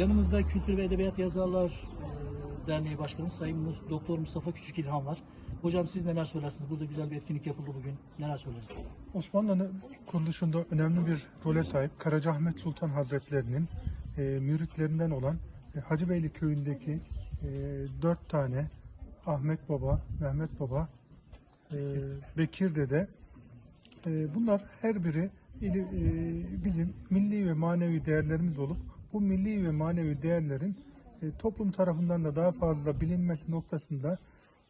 Yanımızda Kültür ve Edebiyat Yazarlar e, Derneği Başkanı Sayın Doktor Mustafa Küçük İlhan var. Hocam siz neler söylersiniz? Burada güzel bir etkinlik yapıldı bugün. Neler söylersiniz? Osmanlı kuruluşunda önemli bir role sahip Karacaahmet Sultan Hazretlerinin e, müritlerinden olan e, Hacıbeyli köyündeki e, dört tane Ahmet Baba, Mehmet Baba, e, Bekir Dede e, bunlar her biri ili- e, bizim milli ve manevi değerlerimiz olup bu milli ve manevi değerlerin e, toplum tarafından da daha fazla bilinmesi noktasında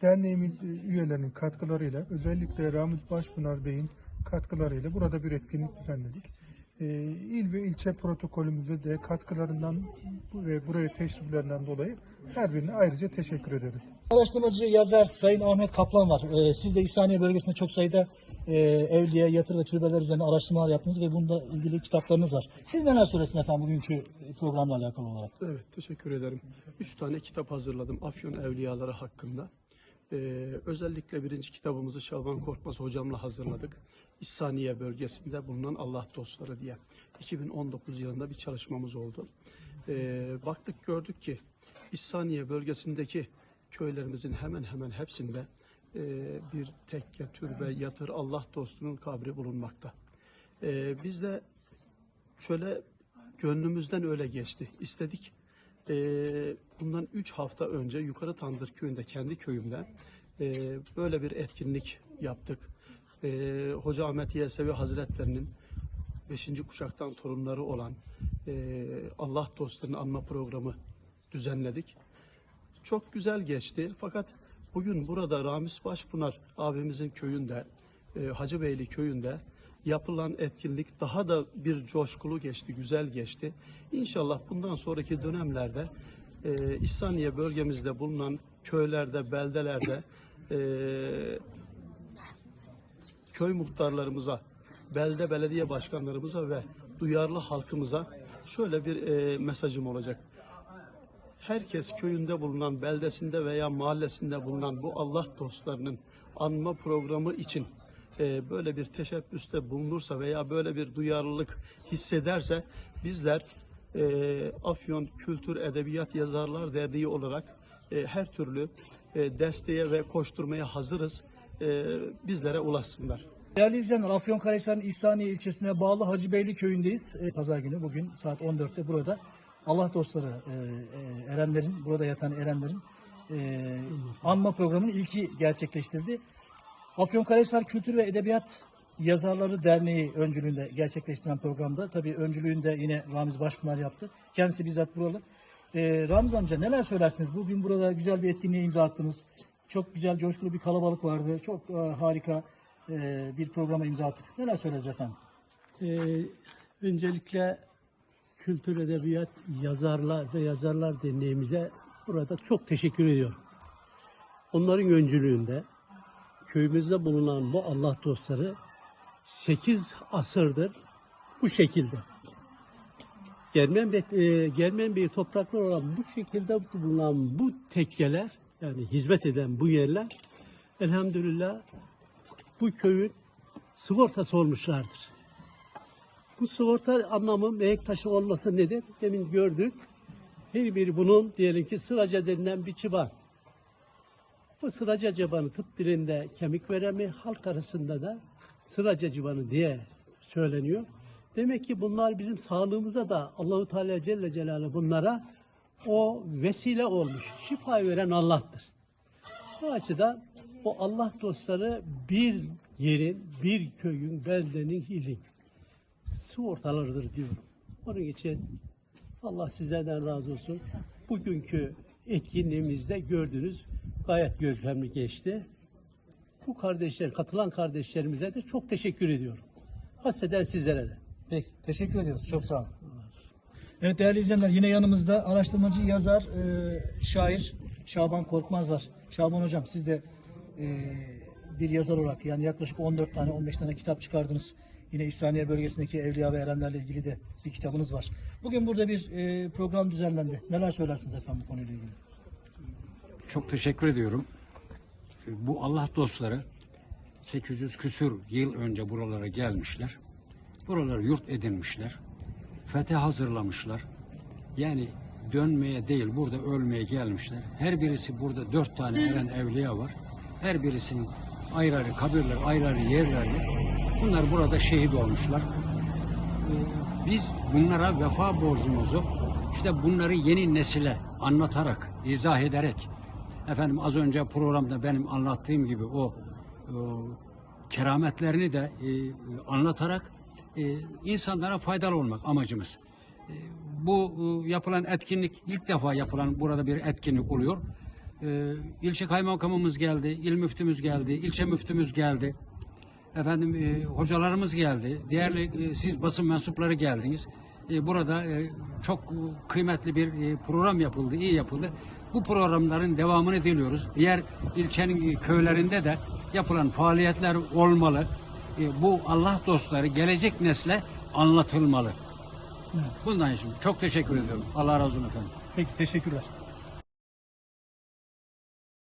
derneğimiz e, üyelerinin katkılarıyla özellikle Ramiz Başpınar Bey'in katkılarıyla burada bir etkinlik düzenledik. E, il ve ilçe protokolümüze de katkılarından ve buraya teşriflerinden dolayı her birine ayrıca teşekkür ederiz. Araştırmacı yazar Sayın Ahmet Kaplan var. Ee, siz de İhsaniye bölgesinde çok sayıda e, evliya, yatır ve türbeler üzerine araştırmalar yaptınız ve bununla ilgili kitaplarınız var. Siz neler söylersiniz efendim bugünkü programla alakalı olarak? Evet, teşekkür ederim. Üç tane kitap hazırladım Afyon Evliyaları hakkında. Ee, özellikle birinci kitabımızı Şaban Korkmaz hocamla hazırladık. İhsaniye bölgesinde bulunan Allah dostları diye. 2019 yılında bir çalışmamız oldu. Ee, baktık gördük ki İhsaniye bölgesindeki köylerimizin hemen hemen hepsinde e, bir tekke, türbe, yatır, Allah dostunun kabri bulunmakta. Ee, biz de şöyle gönlümüzden öyle geçti. İstedik. Ee, bundan 3 hafta önce Yukarı Tandır köyünde kendi köyümde e, böyle bir etkinlik yaptık. Ee, Hoca Ahmet Yesevi Hazretlerinin 5. kuşaktan torunları olan e, Allah dostlarını anma programı düzenledik. Çok güzel geçti. Fakat bugün burada Ramiz Başpınar abimizin köyünde, e, Hacıbeyli köyünde yapılan etkinlik daha da bir coşkulu geçti, güzel geçti. İnşallah bundan sonraki dönemlerde e, İhsaniye bölgemizde bulunan köylerde, beldelerde e, köy muhtarlarımıza, belde belediye başkanlarımıza ve duyarlı halkımıza şöyle bir e, mesajım olacak herkes köyünde bulunan, beldesinde veya mahallesinde bulunan bu Allah dostlarının anma programı için e, böyle bir teşebbüste bulunursa veya böyle bir duyarlılık hissederse bizler e, Afyon Kültür Edebiyat Yazarlar Derneği olarak e, her türlü desteğe ve koşturmaya hazırız. Bizlere ulaşsınlar. Değerli izleyenler, Afyonkarahisar'ın İhsaniye ilçesine bağlı Hacıbeyli köyündeyiz. Pazar günü bugün saat 14'te burada Allah dostları erenlerin, burada yatan erenlerin anma programının ilki gerçekleştirdi. Afyonkarahisar Kültür ve Edebiyat Yazarları Derneği öncülüğünde gerçekleştirilen programda tabii öncülüğünde yine Ramiz Başpınar yaptı. Kendisi bizzat buralı. E, Ramiz amca neler söylersiniz? Bugün burada güzel bir etkinliğe imza attınız. Çok güzel, coşkulu bir kalabalık vardı. Çok e, harika e, bir programa imza attık. Neler söyleriz efendim? Ee, öncelikle Kültür Edebiyat Yazarlar ve Yazarlar Derneğimize burada çok teşekkür ediyorum. Onların öncülüğünde köyümüzde bulunan bu Allah dostları 8 asırdır bu şekilde. Germen, e, Germen Bey topraklar olan bu şekilde bulunan bu tekkeler yani hizmet eden bu yerler elhamdülillah bu köyün sigortası olmuşlardır. Bu sigorta anlamı meyek taşı olması nedir? Demin gördük. Her biri bunun diyelim ki sıraca denilen bir çıban. Sıraca çıbanı tıp dilinde kemik veremi, halk arasında da sıraca çıbanı diye söyleniyor. Demek ki bunlar bizim sağlığımıza da Allahu Teala Celle Celaluhu bunlara o vesile olmuş. Şifa veren Allah'tır. Bu açıdan o Allah dostları bir yerin, bir köyün, beldenin, ilin su ortalarıdır diyorum. Onun için Allah sizlerden razı olsun. Bugünkü etkinliğimizde gördünüz gayet görkemli geçti. Bu kardeşler, katılan kardeşlerimize de çok teşekkür ediyorum. Hasreden sizlere de. Peki, teşekkür ediyoruz. Çok sağ olun. Evet değerli izleyenler yine yanımızda araştırmacı, yazar, e, şair Şaban Korkmaz var. Şaban hocam siz de e, bir yazar olarak yani yaklaşık 14 tane 15 tane kitap çıkardınız. Yine İhsaniye bölgesindeki evliya ve erenlerle ilgili de bir kitabınız var. Bugün burada bir e, program düzenlendi. Neler söylersiniz efendim bu konuyla ilgili? Çok teşekkür ediyorum. Bu Allah dostları 800 küsür yıl önce buralara gelmişler. Buraları yurt edinmişler. Fethe hazırlamışlar. Yani dönmeye değil burada ölmeye gelmişler. Her birisi burada dört tane eren evliya var. Her birisinin ayrı ayrı kabirler, ayrı ayrı yerleri. Bunlar burada şehit olmuşlar. Ee, Biz bunlara vefa borcumuzu işte bunları yeni nesile anlatarak, izah ederek efendim az önce programda benim anlattığım gibi o, o kerametlerini de e, anlatarak e, insanlara faydalı olmak amacımız. E, bu e, yapılan etkinlik ilk defa yapılan burada bir etkinlik oluyor. E, ilçe kaymakamımız geldi, il müftümüz geldi, ilçe müftümüz geldi. Efendim e, hocalarımız geldi. Değerli e, siz basın mensupları geldiniz. E, burada e, çok e, kıymetli bir e, program yapıldı, iyi yapıldı. Bu programların devamını diliyoruz. Diğer ilçenin köylerinde de yapılan faaliyetler olmalı. E, bu Allah dostları gelecek nesle anlatılmalı. Bundan için çok teşekkür ediyorum. Allah razı olsun efendim. Peki teşekkürler.